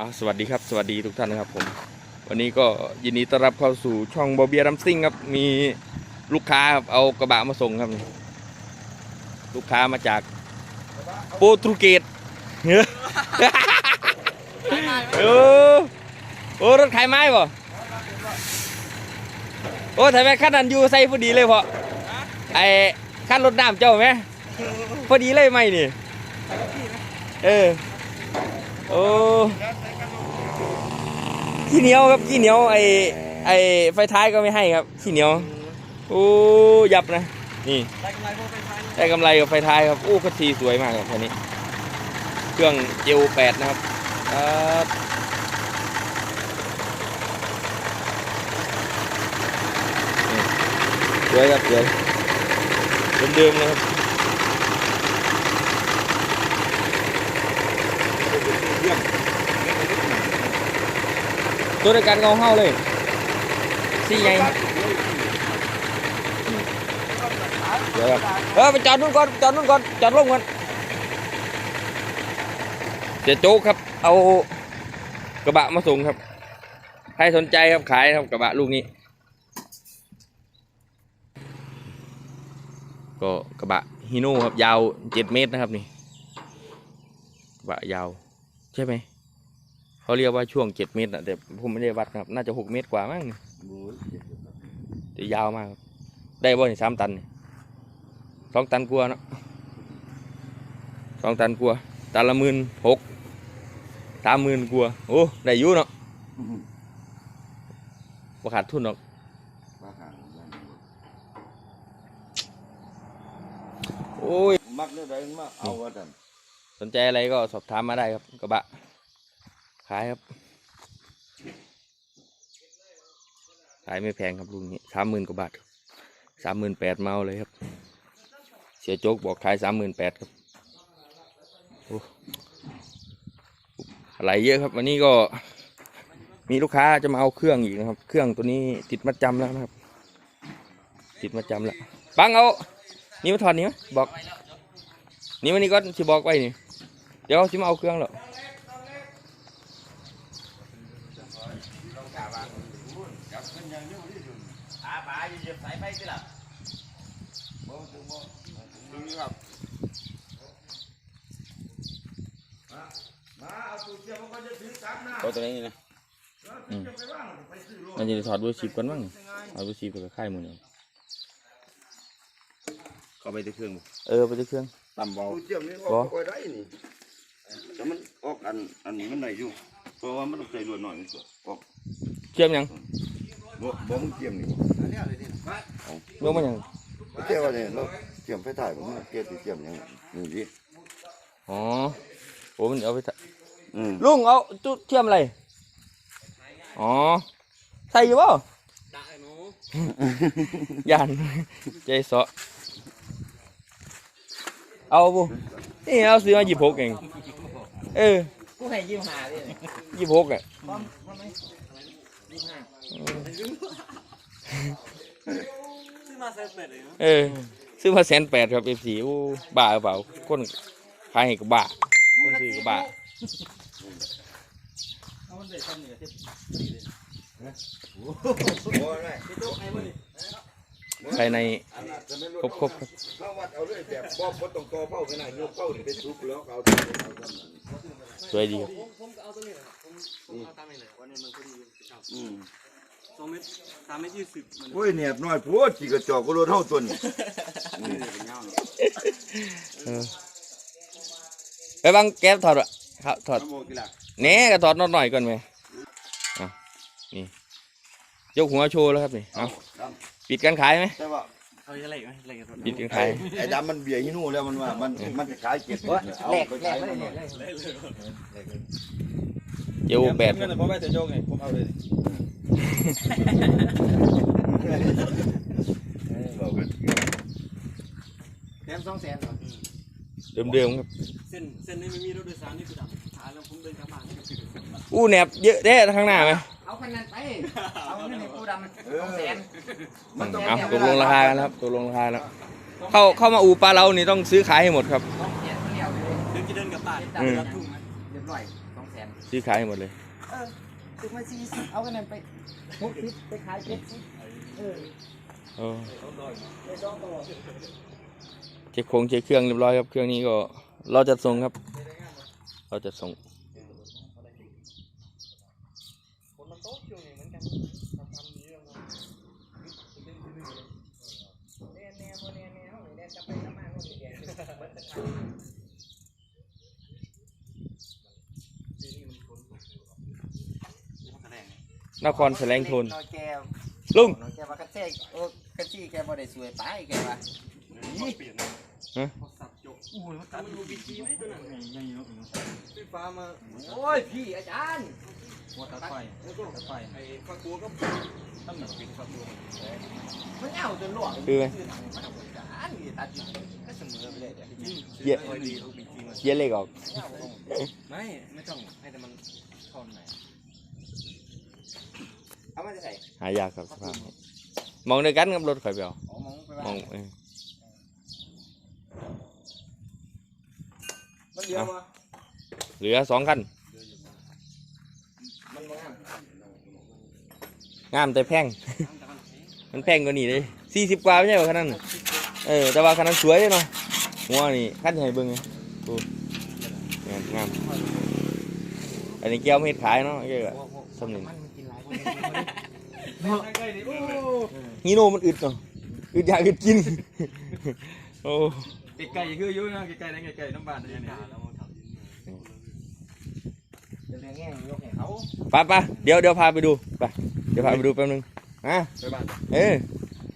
อาสวัสดีครับ สวัสดีทุกท่านนะครับผม วันนี้ก็ยินดีต้อนรับเข้าสู่ช่องบอเบียรัมซิ่งครับ มีลูกค้าครับเอากระบะมาส่งครับ ลูกค้ามาจากโปรตุเกสเฮ้ออโอ้รถขายไม้บ่โอ้ถ่ายไปขั้นนั้นอยู่ใส่พอดีเลยพอไอ้ขั้นรถน้ำเจ้าไหมพอดีเลยไหมนี่ เออ โอ้ ขี้เหนียวครับขี้เหนียวไอไอไฟท้ายก็ไม่ให้ครับขี้เหนียวโอ้ยับนะนี่ได้กำไรพราะเป็นพันได้กำไรกับไฟท้ายครับโอ้คันทีสวยมากครับคันนี้ เครื่องเจลแปดนะครับครับสวยครับสวยเดิมๆนะครับ ตัวเดียวกันเงาเฮ้าเลยสี่ไงเดี๋ยวครับเออไปจอดนู่นก่อนจอดนู่นก่อนจอดลงก่อนเสียโจ๊กครับ เอากระบะมาส่งครับ ใครสนใจครับขายครับกระบะลูกนี้ ก็กระบะฮีโน่ครับยาวเจ็ดเมตรนะครับนี่กระบะยาว ใช่ไหม เขาเรียกว่าช่วงเจ็ดเมตรนะแต่ผมไม่ได้วัดนะครับ น่าจะหกเมตรกว่ามั้งแต่ยาวมากครับได้บ่นี่สามตันนี่สองตันกลัวาเนาะสองตันกลัวาตันละหมื่นหกสามหมื่นกลัวาโอ้ได้อยู่เนาะบ่ขาดทุนหรอกโอ้ยมักเนี่ยได้มาเอาว่าท่านสนใจอะไรก็สอบถามมาได้ครับกระบะขายครับ ขายไม่แพงครับลุงนี้สามหมื่นกว่าบาทสามหมื่นแปดเมาเลยครับ เสียโจ๊กบอกขายสามหมื่นแปดครับอะไรเยอะครับ วันนี้ก็มีลูกค้าจะมาเอาเครื่องอีกนะครับ เครื่องตัวนี้ติดมัดจำแล้วนะครับ ติดมัดจำแล้วบังเอานี่มาถอดนี้ไหมบอก นี่วันนี้ก็สิบอกไว้นี่ เดี๋ยวสิมาเอาเครื่องแล้ว เอาตัวนี้นะมันจะถอดเบอร์สิบกันบ้างเอาเบอร์สิบกับค่ายมือเนี่ยเข้าไปที่เครื่องเออไปที่เครื่องต่ำเบาเจียมนี่อบ่อกไปได้นี่แต่มันออกอันอันนี้มันได้อยู่เพราะว่ามันต้องใส่ลวดหน่อยมันก็ออกเชื่อมยังบ่บ่มึงเจียมนี่ เมื่อมันยังบ่เจียมว่าเนี่ยเราเจียมไฟถ่ายผมเกียร์เจียมยังนี่ดิอ๋อโอ้มันเอาไปถ่ายอืมลุงเอาจุดเชื่อมอะไรอ๋อใส่อยู่เปล่าด่าไอ้หนูยันใจเสาะเอาบุนี่เอาซื้อมาหยิบพกเองเออกูให้ยิ้มหาดิหยิบพกอะยิ้มหา ซื้อมาเซ็ตเป็ดเลยนะเออ ซื้อมาแสนแปดครับเอฟซีโอ้บ้าหรือเปล่าคนขายให้กับบ้า คนซื้อกับบ้า เอามันเด็ดทำเหนือเซ็ตโอ้ยได้พี่ตุ๊กไอ้พวกนี้ภายในอันนั้นจะไม่ลดครบครบครับเข้าวัดเอาเลยแบบบ่บ่ต้องต่อเป้าขนาดยกเป้านี่เป็นทุกแล้วเอาตัวนี้เอาตัวนั้นสวยดีครับผมผมก็เอาตัวนี้แหละผมผมเอาตามนี้เลยวันนี้มันพอดีครับอืม สองเมตรสามเมตรยี่สิบมันโอ้ยเนี่ยน้อยโพดจีกระจอกก็รถเท่าตัวนี้อืมเป็นเงาเนาะเออไปบังแก๊บถอดอะครับถอดเอาบอกทีหลังแหน่ก็ถอดน็อตหน่อยก่อนไหมอะนี่ยกหัวโชว์แล้วครับนี่เอาดปิดการขายไหมำแต่ว่าเขาจะเละไหมเละกันปิดการไอ้ขายไอ้ดำมันเบียร์ฮินู่แล้วมันว่ามันมันจะขายเก็บเอาไปขายมันหน่อยเยวแปดเงินผมไม่จะโยกไงผมเอาเลย บอกกันแถมสองแสนเหรอเดิมๆครับ เส้นเส้นนี้ไม่มีรถโดยสารนี่คือดำหาแล้วผมเดินกลับบ้านนี่คืออู้แหนบเยอะแท้ข้างหน้าไหมเอาคันนั้นไป เอาเงินให้กูดำสองแสนมันต้องเอาตกลงราคากันแล้วครับตกลงราคาแล้วเข้าเข้ามาอูปลาเรานี่ต้องซื้อขายให้หมดครับสองแสนเดียวเลยเดินจะเดินกลับบ้านดำอืมรับทุ่งเรียบร้อยสองแสนเซื้อขายให้หมดเลย เออซื้อมาสี่สิบเอากันนั้นไปหกสิบไปขายเจ็ดสิบเออเออได้สองตัวเช็คโครงเช็คเครื่องเรียบร้อยครับ เครื่องนี้ก็เราจะส่งครับ เราจะส่งคนมันโต๊ะช่วงนี้เหมือแน่แน่บ่แน่แน่เอาแน่จะไปทำมาก็ไม่แน่เบิดแต่ขาย ปีนี้มันฝนตกอยู่ครับนี่มันแสดง นครแสลงโทนน้อยแก้วลุงน้อยแก้วว่ากระเทกโอ้กระจี้แกบ่ได้สวยไปแกว่านี่เปลี่ยนนะฮะพอสับจบอู้ยมันตัดมันดูบีจีไหมตัวนั้นไงเนาะไฟฟ้ามาโอ้ยพี่อาจารย์หัวตัดไฟแล้วก็ตัดไฟไอ้ฟักบัวก็ตั้งหนักปิดฟักบัวมันเอาจนหลวงคือไหมซื้อหนังมาเอาอาจารย์นี่ตัดหนังก็เสมอไปเลยเดี๋ยวเหี้ยคอยดีเขาบีจีมาเขียนเลขออกเอาลงไม่ไม่ต้องให้แต่มันเข้าไหน เอามาจะใส่หายากครับสภาพนี้มองด้วยกันกับรถข่อยไปเอาอ๋อมองไปมว่าองเออ มันเดียววะเหลือสองคันมันบ่งามงามแต่แพง มันแพงกว่านี่เลยสี่สิบกว่าไม่ใช่ป่ะคันนั้นน่ะเออแต่ว่าคันนั้นสวยเลยเนาะหัวนี่คันใหญ่เบิ่งไงดูงามงามอันนี้แก้วไม่เห็ดขายเนาะแก้วอะสำเร็จมันกินหลายคนใกล้ๆนี่โอ้ ฮีโน่มันอึดเนาะอึดอยากอึดกิน โอ้ไกลๆคืออยู่นะไกลๆนั่นไกลๆน้ำบานเนี่ยเนี่ยแล้วมันทำจะเลี้ยงแง่งยกให้เขาไปไปเดี๋ยวเดี๋ยวพาไปดูไปเดี๋ยวพาไปดูแป๊บนึงอะไปบ้านเออ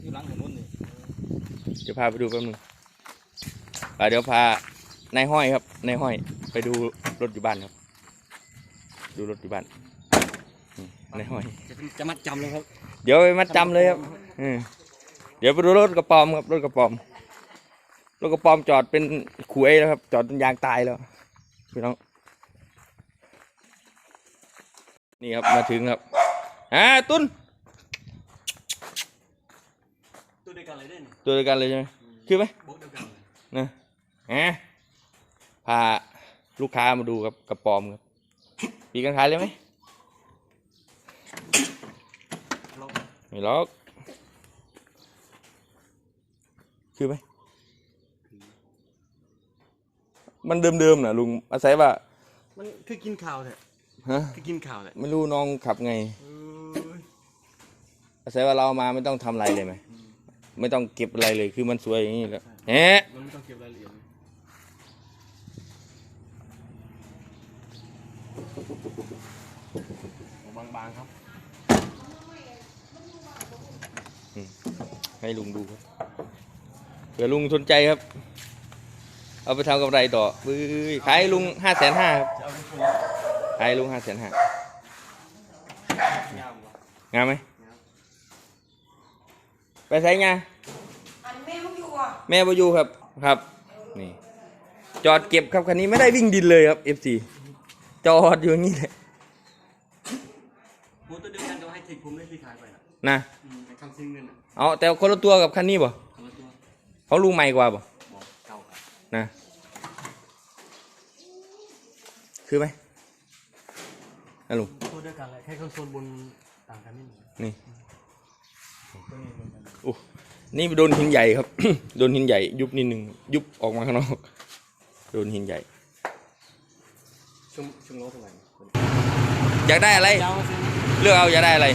อยู่หลังถนนนี่เดี๋ยวพาไปดูแป๊บนึงอะเดี๋ยวพานายห้อยครับนายห้อยไปดูรถอยู่บ้านครับ ดูรถอยู่บ้าน นี่นายห้อย จะมัดจำเลยครับ เดี๋ยวไปมัดจำเลยครับเออเดี๋ยวไปดูรถกระป๋อมครับรถกระป๋อมรถกระป๋อมจอดเป็นขวยแล้วครับ จอดจนยางตายแล้วพี่น้อง นี่ครับมาถึงครับอ่าตุ้นตัวเดียวกันเลยได้นี่ตัวเดียวกันเลยใช่ไหมคือไหมบล็อกเดียวกันเลยนะฮะพาลูกค้ามาดูครับกระป๋อมครับปีกันขายเลยไหม ล็อก ไม่ล็อก คือไหม มันเดิมๆนะลุงอาศัยว่ามันคือกินข่าวแท้ฮะคือกินข่าวแท้ไม่รู้น้องขับไง เอ้ยอาศัยว่าเราเอามาไม่ต้องทำอะไรเลยไหม ไม่ต้องเก็บอะไรเลย คือมันสวยอย่างนี้แล้วแหะมันไม่ต้องเก็บรายละเอียดบางๆครับ ให้ลุงดูครับเผื่อลุงสนใจครับ เอาไปทำกำไรต่อบื้อขายให้ลุงห้าแสนห้าครับจะเอาเป็นคนขายให้ลุงห้าแสนห้างามวะงามไหมไปใช้งาอันแม่มึงอยู่อะแม่บอยู่ครับครับ นี่ จอดเก็บครับคันนี้ไม่ได้วิ่งดินเลยครับ FC จอดอยู่อย่างนี้แหละโมตัวเดียวกันจะให้ทิ้งผมได้ที่ขายไปนะนะอืมไอ้ คำซิงเงินอะเอาแต่คนละตัวกับคันนี้บ่คนละตัวเขาลุงใหม่กว่าบ่บอกเก่าครับนะ คือไหมนะลุงตัวเดียวกันเลยแค่คอนโซลบนต่างกันนิดหนึงนี่ตัวนี้เหมือนกันโอ้นี่โดนหินใหญ่ครับ โดนหินใหญ่ ยุบนิดนึงยุบออกมาข้างนอกโดนหินใหญ่ชุ่มชุ่มโลเท่าไหร่อยากได้อะไร ยาวมาสิเลือกเอาอยากได้อะไร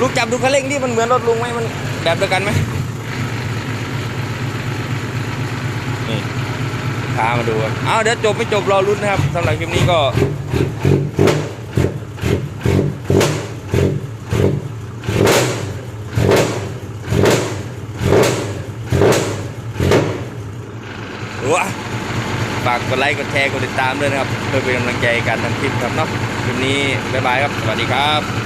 ลูกจับดูคันเร่งที่มันเหมือนรถลุงไหมมันแบบเดียวกันไหมนี่พามาดูครับเอเดี๋ยวจบไม่จบรอรุ้นนะครับสำหรับคลิปนี้ก็ว้าฝากกดไลค์กดแชร์กดติดตามด้วยนะครับ เพื่อเป็นกำลังใจในการทำคลิปครับเนาะคลิปนี้บ๊ายบายครับ สวัสดีครับ